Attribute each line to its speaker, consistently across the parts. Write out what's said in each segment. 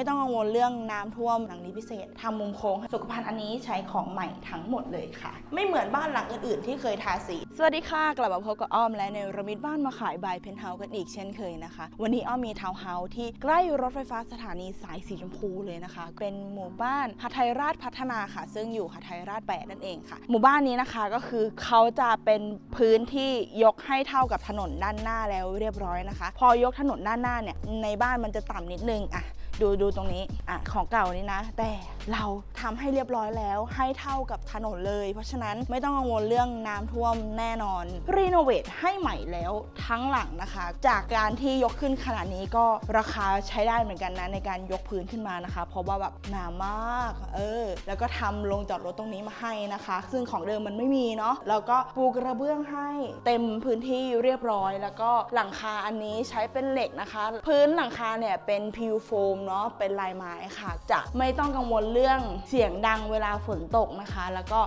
Speaker 1: ไม่ต้องกังวลเรื่องน้ำท่วมหลังนี้พิเศษทำมุมโค้งสุขภัณฑ์อันนี้ใช้ของใหม่ทั้งหมดเลยค่ะ ไม่เหมือนบ้านหลังอื่นๆ ที่เคยทาสี สวัสดีค่ะ กลับมาพบกับอ้อมและในระมิดบ้านมาขายบายเพนท์เฮาส์กันอีกเช่นเคยนะคะ วันนี้อ้อมมีทาวน์เฮาส์ที่ใกล้รถไฟฟ้าสถานีสายสีชมพูเลยนะคะ เป็นหมู่บ้านหทัยราชพัฒนาค่ะ ซึ่งอยู่หทัยราชแปดนั่นเองค่ะ หมู่บ้านนี้นะคะก็คือเขาจะเป็นพื้นที่ยกให้เท่ากับถนนด้านหน้าแล้วเรียบร้อยนะคะ พอยกถนนด้านหน้าเนี่ยในบ้านมันจะต่ำนิดนึงอะ ดูดูตรงนี้อะของเก่านี่นะ แต่เราทำให้เรียบร้อยแล้วให้เท่ากับถนนเลย เพราะฉะนั้นไม่ต้องกังวลเรื่องน้ำท่วมแน่นอนรีโนเวทให้ใหม่แล้วทั้งหลังนะคะ จากการที่ยกขึ้นขนาดนี้ก็ราคาใช้ได้เหมือนกันนะในการยกพื้นขึ้นมานะคะ เพราะว่าแบบหนามากเออแล้วก็ทำลงจอดรถตรงนี้มาให้นะคะ ซึ่งของเดิมมันไม่มีเนาะแล้วก็ปูกระเบื้องให้เต็มพื้นที่เรียบร้อย แล้วก็หลังคาอันนี้ใช้เป็นเหล็กนะคะ พื้นหลังคาเนี่ยเป็นพิวโฟมเนาะเป็นลายไม้ค่ะ จะไม่ต้องกังวลเรื่องเสียงดังเวลาฝนตกนะคะ แล้วก็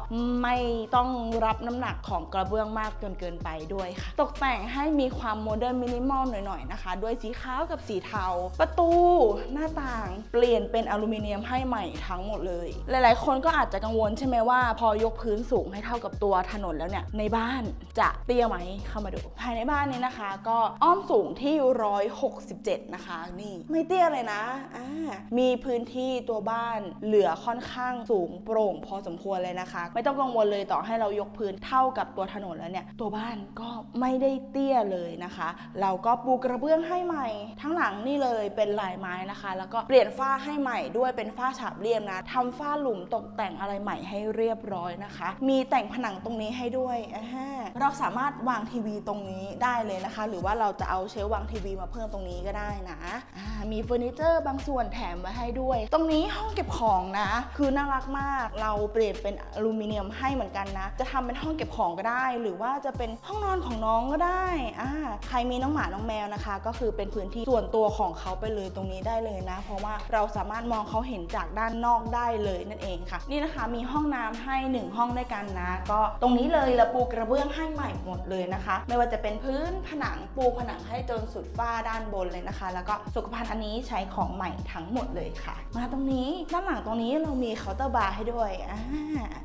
Speaker 1: ไม่ต้องรับน้ำหนักของกระเบื้องมากจนเกินไปด้วยค่ะ ตกแต่งให้มีความโมเดิร์นมินิมอลหน่อยๆนะคะ ด้วยสีขาวกับสีเทา ประตูหน้าต่างเปลี่ยนเป็นอลูมิเนียมให้ใหม่ทั้งหมดเลย หลายๆ คนก็อาจจะกังวลใช่ไหมว่า พอยกพื้นสูงให้เท่ากับตัวถนนแล้วเนี่ยในบ้านจะเตี้ยไหมเข้ามาดู ภายในบ้านนี้นะคะ ก็อ้อมสูงที่ 167 นะคะ นี่ไม่เตี้ยเลยนะอ่ามีพื้นที่ตัวบ้านเหลือค่อนข้างสูงโปร่งพอสมควรเลยนะคะ ไม่ต้องกังวลเลยต่อให้เรายกพื้นเท่ากับตัวถนนแล้วเนี่ย ตัวบ้านก็ไม่ได้เตี้ยเลยนะคะ เราก็ปูกระเบื้องให้ใหม่ ทั้งหลังนี่เลยเป็นลายไม้นะคะ แล้วก็เปลี่ยนฝ้าให้ใหม่ด้วยเป็นฝ้าฉาบเรียบนะทำฝ้าหลุมตกแต่งอะไรใหม่ให้เรียบร้อยนะคะ มีแต่งผนังตรงนี้ให้ด้วยอ่าเราสามารถวางทีวีตรงนี้ได้เลยนะคะ หรือว่าเราจะเอาเชลวางทีวีมาเพิ่มตรงนี้ก็ได้นะอ่ามีเฟอร์นิเจอร์บางส่วนแถมไว้ให้ด้วย ตรงนี้ห้องเก็บของนะ คือน่ารักมาก เราเปลี่ยนเป็นอลูมิเนียมให้เหมือนกันนะ จะทำเป็นห้องเก็บของก็ได้ หรือว่าจะเป็นห้องนอนของน้องก็ได้อ่าใครมีน้องหมาน้องแมวนะคะ ก็คือเป็นพื้นที่ส่วนตัวของเขาไปเลยตรงนี้ได้เลยนะ เพราะว่าเราสามารถมองเขาเห็นจากด้านนอกได้เลยนั่นเองค่ะ นี่นะคะมีห้องน้ำให้หนึ่งห้องด้วยกันนะ ก็ตรงนี้เลยเราปูกระเบื้องให้ใหม่หมดเลยนะคะ ไม่ว่าจะเป็นพื้นผนังปูผนังให้จนสุดฝ้าด้านบนเลยนะคะ แล้วก็สุขภัณฑ์อันนี้ใช้ของใหม่ทั้งหมดเลยค่ะ มาตรงนี้ด้านหลังตรงนี้เรามีเคาน์เตอร์บาร์ให้ด้วยอ่า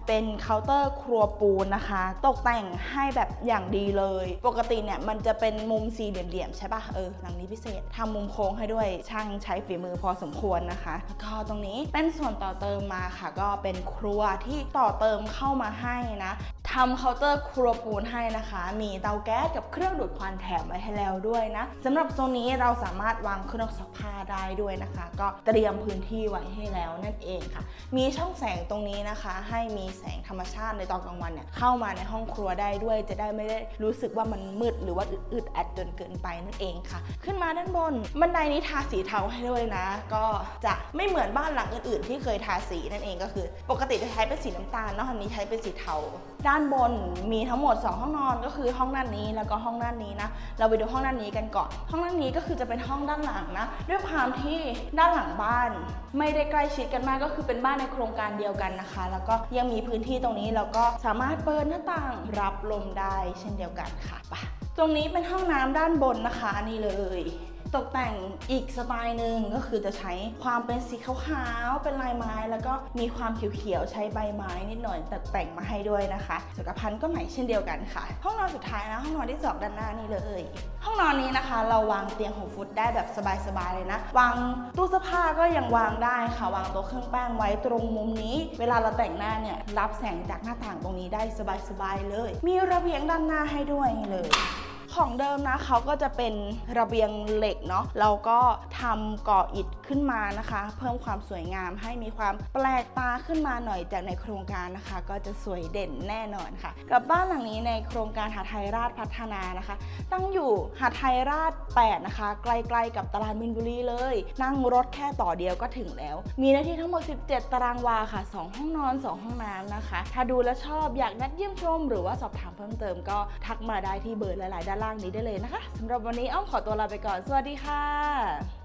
Speaker 1: เป็นเคาน์เตอร์ครัวปูนนะคะ ตกแต่งให้แบบอย่างดีเลย ปกติเนี่ยมันจะเป็นมุมสี่เหลี่ยมๆใช่ปะเออหลังนี้พิเศษทำมุมโค้งให้ด้วยช่างใช้ฝีมือพอสมควรนะคะแล้วก็ตรงนี้เป็นส่วนต่อเติมมาค่ะ ก็เป็นครัวที่ต่อเติมเข้ามาให้นะทำเคาน์เตอร์ครัวปูนให้นะคะ มีเตาแก๊สกับเครื่องดูดควันแถมไว้ให้แล้วด้วยนะสำหรับโซนนี้เราสามารถวางเครื่องซักผ้าได้ด้วยนะคะก็เตรียมพื้นที่ไว้ให้แล้วนั่นเองค่ะ มีช่องแสงตรงนี้นะคะ ให้มีแสงธรรมชาติในตอนกลางวันเนี่ยเข้ามาในห้องครัวได้ด้วย จะได้ไม่ได้รู้สึกว่ามันมืดหรือว่าอึดอัดจนเกินไปนั่นเองค่ะ ขึ้นมาด้านบนบันไดนี้ทาสีเทาให้ด้วยนะ ก็จะไม่เหมือนบ้านหลังอื่นๆ ที่เคยทาสีนั่นเองก็คือ ปกติจะใช้เป็นสีน้ำตาลเนาะอันนี้ใช้เป็นสีเทาด้านบนมีทั้งหมด 2 ห้องนอนก็คือห้องด้านนี้แล้วก็ห้องด้านนี้นะ เราไปดูห้องด้านนี้กันก่อน ห้องด้านนี้ก็คือจะเป็นห้องด้านหลังนะ ด้วยความที่ด้านหลังบ้าน ไม่ได้ใกล้ชิดกันมากก็คือเป็นบ้านในโครงการเดียวกันนะคะ แล้วก็ยังมีพื้นที่ตรงนี้แล้วก็สามารถเปิดหน้าต่างรับลมได้เช่นเดียวกันค่ะไปตรงนี้เป็นห้องน้ำด้านบนนะคะนี่เลย ตกแต่งอีกสไตล์หนึ่งก็คือจะใช้ความเป็นสีขาวๆเป็นลายไม้ แล้วก็มีความเขียวๆใช้ใบไม้นิดหน่อยแต่แต่งมาให้ด้วยนะคะสุขภัณฑ์ก็ใหม่เช่นเดียวกันค่ะ ห้องนอนสุดท้ายนะห้องนอนที่สองด้านหน้านี่เลย ห้องนอนนี้นะคะ เราวางเตียงหกฟุตได้แบบสบายๆเลยนะวางตู้เสื้อผ้าก็ยังวางได้ค่ะ วางโต๊ะเครื่องแป้งไว้ตรงมุมนี้ เวลาเราแต่งหน้าเนี่ยรับแสงจากหน้าต่างตรงนี้ได้สบายๆเลย มีระเบียงด้านหน้าให้ด้วยเลย ของเดิมนะเขาก็จะเป็นระเบียงเหล็กเนาะเราก็ทำก่ออิฐขึ้นมานะคะ เพิ่มความสวยงามให้มีความแปลกตาขึ้นมาหน่อยจากในโครงการนะคะ ก็จะสวยเด่นแน่นอนค่ะ กับบ้านหลังนี้ในโครงการหาไทยราชพัฒนานะคะ ตั้งอยู่หาไทยราช 8 นะคะ ใกล้ๆกับตลาดมินบุรีเลย นั่งรถแค่ต่อเดียวก็ถึงแล้ว มีเนื้อที่ทั้งหมด 17 ตารางวาค่ะ 2 ห้องนอน 2 ห้องน้ำนะคะ ถ้าดูแล้วชอบอยากนัดเยี่ยมชม หรือว่าสอบถามเพิ่มเติมก็ทักมาได้ที่เบอร์หลายๆด้านล่างนี้ได้เลยนะคะสำหรับวันนี้อ้อมขอตัวลาไปก่อน สวัสดีค่ะ